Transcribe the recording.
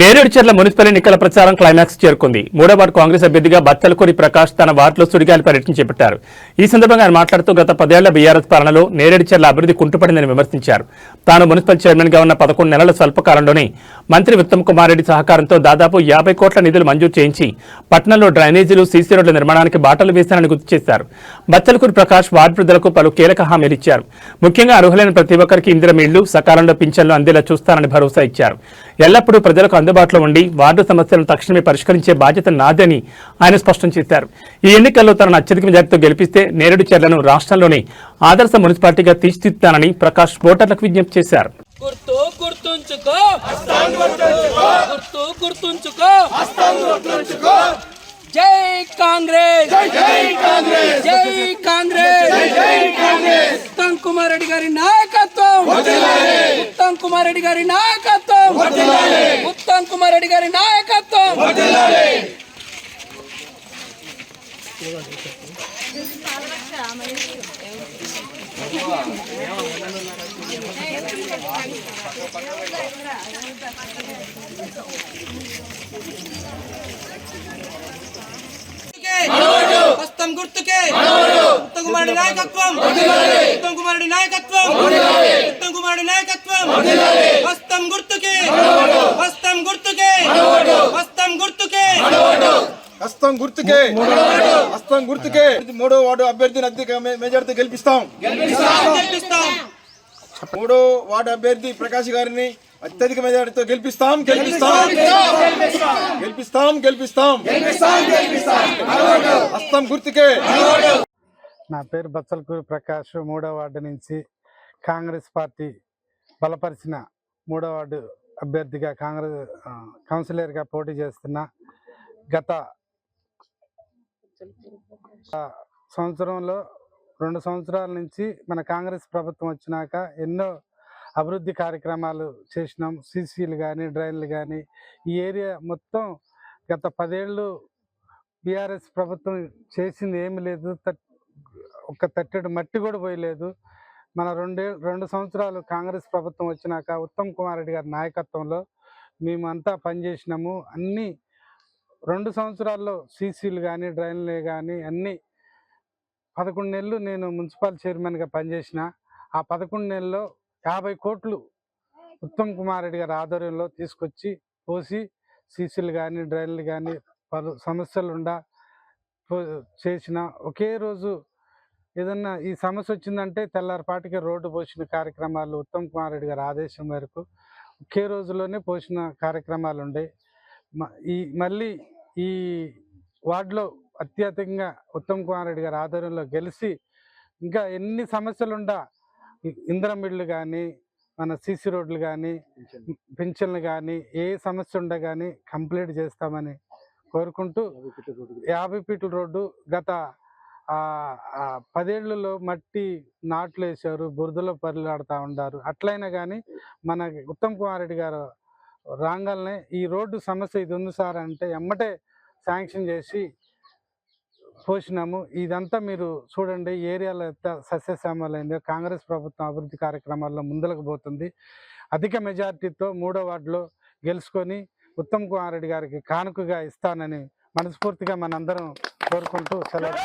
Nereducharla municipal ఎన్నికల ప్రచారం climax చేరుకుంది. మూడో వార్డు కాంగ్రెస్ అభ్యర్థిగా బత్తలకూరి ప్రకాష్ తన వార్డులో సుడిగాలి పర్యటన చేపట్టారు. ఈ సందర్భంగా ఆయన మాట్లాడుతూ గత పదేళ్ళ బీఆర్ఎస్ పాలనలో నేరేడుచర్ల అభివృద్ధి కుంటుపడిందని విమర్శించారు. తాను మున్సిపల్ చైర్మన్గా ఉన్న పదకొండు నెలల స్వల్పకాలంలోనే మంత్రి ఉత్తమ్ కుమార్ రెడ్డి సహకారంతో దాదాపు యాభై కోట్ల నిధులు మంజూరు చేయించి పట్టణంలో డ్రైనేజీలు సీసీ రోడ్ల నిర్మాణానికి బాటలు వేశారని గుర్తు చేశారు. బత్తలకూరి ప్రకాష్ వార్డు ప్రజలకు పలు కీలక హామీలు ఇచ్చారు. ముఖ్యంగా అర్హులైన ప్రతి ఒక్కరికి ఇందిరమిళ్ళు సకాలంలో పింఛన్లు అందేలా చూస్తారని భరోసా ఇచ్చారు. ఎల్లప్పుడూ ప్రజలకు అందుబాటులో ఉండి వార్డు సమస్యలను తక్షణమే పరిష్కరించే బాధ్యత నాదని ఆయన స్పష్టం చేశారు. ఈ ఎన్నికల్లో తనను అత్యధిక మెజార్టీతో గెలిపిస్తే నేరేడు చెర్లను రాష్ట్రంలోనే ఆదర్శ మున్సిపాలిటీగా తీర్చిదిద్దుతానని ప్రకాష్ ఓటర్లకు విజ్ఞప్తి చేశారు. గుర్తు గుర్తుంచుకో. గుర్తు గుర్తుంచుకో. జై కాంగ్రెస్. జై కాంగ్రెస్. జై కాంగ్రెస్. ఉత్తమ్ కుమార్ రెడ్డి గారి నాయకత్వం. ఉత్తమ్ కుమార్ రెడ్డి గారి నాయకత్వం. ఉత్తమ్ కుమార్ రెడ్డి గారి నాయకత్వం. హస్తం గుర్తుకే. ఉత్తమ్ కుమారుడి నాయకత్వం. ఉత్తమ్ కుమారుడి నాయకత్వం. ఉత్తమ్ కుమారుడి నాయకత్వం హస్తం గుర్తుకే హస్తం గుర్తుకే హస్తం గుర్తుకే హస్తం గుర్తుకే. హస్తం గుర్తుకే. మూడో వార్డు అభ్యర్థిని అత్యధిక మె- మెజార్టీతో గెలిపిస్తాం. గెలిపిస్తాం. మూడో వార్డు అభ్యర్థి ప్రకాష్ గారిని అత్యధిక మెజార్టీతో గెలిపిస్తాం గెలిపిస్తాం. గెలిపిస్తాం. గెలిపిస్తాం హస్తం గుర్తుకే. నా పేరు బచ్చలకూరి ప్రకాష్ మూడో వార్డు నుంచి కాంగ్రెస్ పార్టీ బలపరిచిన మూడో వార్డు అభ్యర్థిగా కాంగ్రెస్ కౌన్సిలర్గా పోటీ చేస్తున్న గత సంవత్సరంలో రెండు సంవత్సరాల నుంచి మన కాంగ్రెస్ ప్రభుత్వం వచ్చినాక ఎన్నో అభివృద్ధి కార్యక్రమాలు చేసినాం. సీసీలు కానీ డ్రైన్లు కానీ ఈ ఏరియా మొత్తం గత పదేళ్ళు బీఆర్ఎస్ ప్రభుత్వం చేసింది ఏమీ లేదు. తట్- ఒక తట్టెడు మట్టి కూడా పోయలేదు. మన రెండే రెండు సంవత్సరాలు కాంగ్రెస్ ప్రభుత్వం వచ్చినాక ఉత్తమ్ కుమార్ రెడ్డి గారి నాయకత్వంలో మేమంతా పనిచేసినాము. అన్నీ రెండు సంవత్సరాల్లో సీసీలు కానీ డ్రైన్లు కానీ అన్నీ పదకొండు నెలలు నేను మున్సిపల్ చైర్మన్గా పనిచేసిన. ఆ పదకొండు నెలల్లో యాభై కోట్లు ఉత్తమ్ కుమార్ రెడ్డి గారి ఆధ్వర్యంలో తీసుకొచ్చి పోసి సీసీలు కానీ డ్రైన్లు కానీ పలు సమస్యలుండా పో- చేసిన. ఒకే రోజు ఏదన్నా ఈ సమస్య వచ్చిందంటే తెల్లారిపాటికి రోడ్డు పోసిన కార్యక్రమాలు ఉత్తమ్ కుమార్ రెడ్డి గారి ఆదేశం వరకు ఒకే రోజులోనే పోసిన కార్యక్రమాలు ఉండే మ- ఈ మళ్ళీ ఈ వార్డులో అత్యధికంగా ఉత్తమ్ కుమార్ రెడ్డి గారి ఆధ్వర్యంలో గెలిచి ఇంకా ఎన్ని సమస్యలు ఉండా ఇ- ఇందిరం ఇళ్ళు కానీ మన సీసీ రోడ్లు కానీ పింఛన్లు. కానీ ఏ సమస్య ఉండ కానీ కంప్లీట్ చేస్తామని కోరుకుంటూ యాభై ఫీట్ల రోడ్డు గత పదేళ్ళలో మట్టి నాట్లు వేసారు బురదలో పరిలాడుతూ ఉండారు. అట్లయినా కానీ మన ఉత్తమ్ కుమార్ రెడ్డి గారు రాగానే ఈ రోడ్డు సమస్య ఇది ఉంది సార్ అంటే ఎమ్మటే శాంక్షన్ చేసి పోసినాము. ఇదంతా మీరు చూడండి ఏరియాలో ఎంత సస్యశ్యామలైందో కాంగ్రెస్ ప్రభుత్వం అభివృద్ధి కార్యక్రమాల్లో ముందలకు పోతుంది. అధిక మెజార్టీతో మూడో వార్డులో గెలుచుకొని ఉత్తమ్ కుమార్ రెడ్డి గారికి కానుకగా ఇస్తానని మనస్ఫూర్తిగా మనందరం కోరుకుంటూ సెలవు.